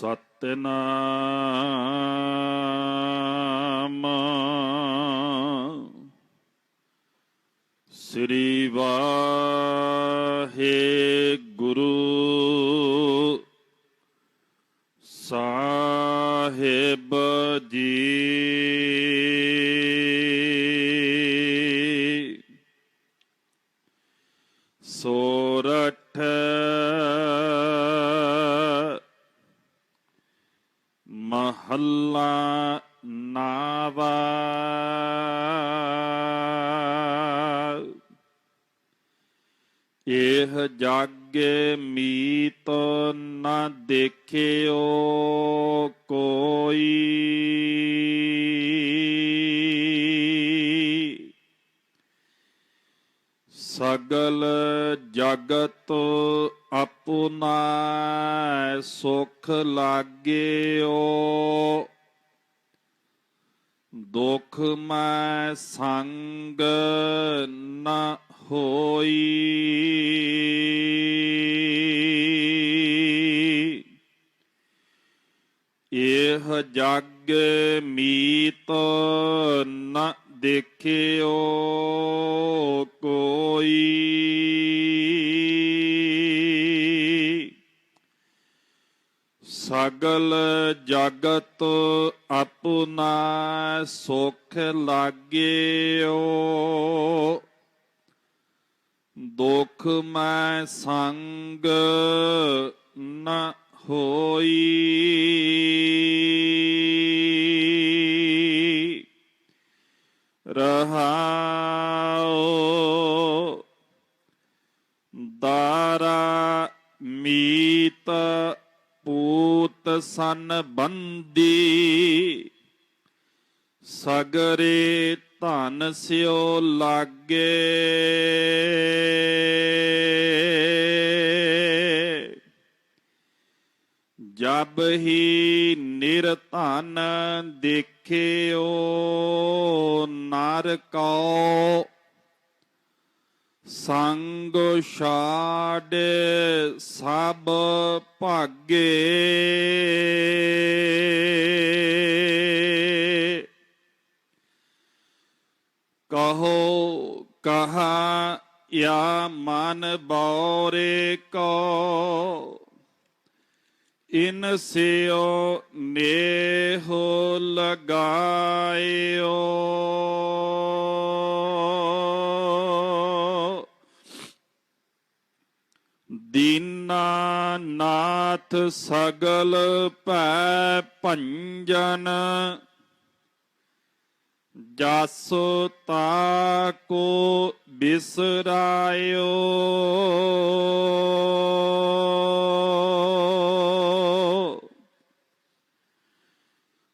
ਸਤਨਾਮ। ਸ੍ਰੀ ਵਾਹਿਗੁਰੂ ਮਹੱਲਾ ਨਾਵਾ। ਇਹ ਜਾਗੇ ਮੀਤ ਨਾ ਦੇਖਿਓ ਕੋਈ। ਸਗਲ ਜਗਤ ਆਪੁਨਾ ਸੁਖ ਲਾਗਿਓ। ਦੁਖ ਮੈਂ ਸੰਗ ਨ ਹੋਈ। ਇਹ ਜਗ ਮੀਤ ਨ ਦੇਖਿਓ ਕੋਈ। ਸਗਲ ਜਗਤ ਆਪਣਾ ਸੁਖ ਲਾਗਿਓ। ਦੁਖ ਮੈਂ ਸੰਗ ਨ ਹੋਈ। ਰਹਾਉ ਸਨ ਬੰਦੀ ਸਗਰੇ ਧਨ ਸਿਓ ਲਾਗੇ। ਜਬ ਹੀ ਨਿਰਧਨ ਦੇਖਿਓ ਨਰ ਕਉ। ਸੰਗ ਛਾੜ ਸਭ ਭਾਗੇ। ਕਹੋ ਕਹਾ ਯਾ ਮਨ ਬੌਰੇ ਕੋ। ਇਨ ਸਿਓ ਨੇਹੋ ਲਗਾਇਓ। ਦੀਨਾਨਾਥ ਸਗਲ ਭੈ ਭੰਜਨ ਜਸ ਤਾ ਕੋ ਬਿਸਰਾਇਓ।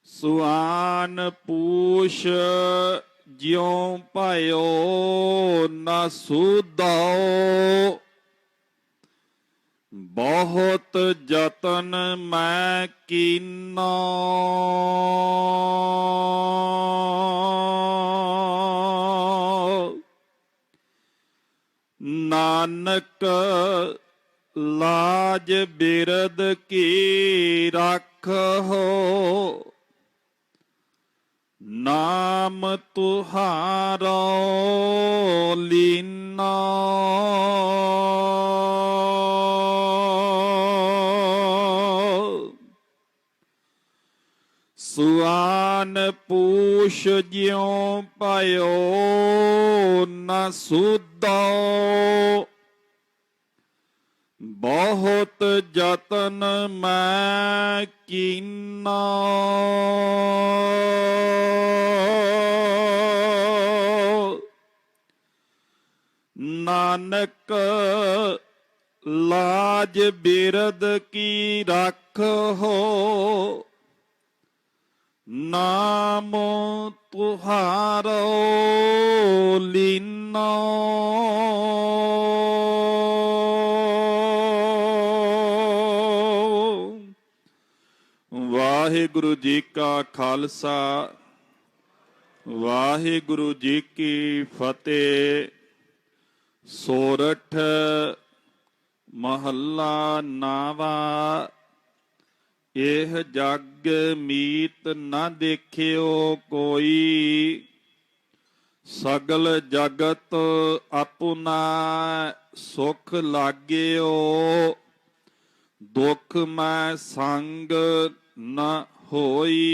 ਸੁਆਨ ਪੂਸ਼ ਜਿਉ ਭਇਓ ਨ ਸੁਦਾਓ ਬਹੁਤ ਯਤਨ ਮੈਂ ਕੀਨਾ। ਨਾਨਕ ਲਾਜ ਬਿਰਦ ਕੀ ਰੱਖੋ ਨਾਮ ਤੁਹਾਰੋ ਲੀਨਾ। ਸੁਆਨ ਪੂਛ ਜਿਉ ਭਇਓ ਨ ਸੁਦੋ ਬਹੁਤ ਯਤਨ ਮੈਂ ਕੀਨਾ। ਨਾਨਕ ਲਾਜ ਬਿਰਦ ਕੀ ਰੱਖ ਹੋ ਨਾਮ ਤੁਹਾਰੋ ਲੀਨਾ। ਵਾਹਿਗੁਰੂ ਜੀ ਕਾ ਖਾਲਸਾ ਵਾਹਿਗੁਰੂ ਜੀ ਕੀ ਫਤਿਹ। ਸੋਰਠ ਮਹੱਲਾ ਨਾਵਾ ਇਹ ਜਗ ਮੀਤ ਨਾ ਦੇਖਿਓ ਕੋਈ। ਸਗਲ ਜਗਤ ਆਪੁਨਾ ਸੁਖ ਲਾਗਿਓ। ਦੁਖ ਮੈਂ ਸੰਗ ਨ ਹੋਈ।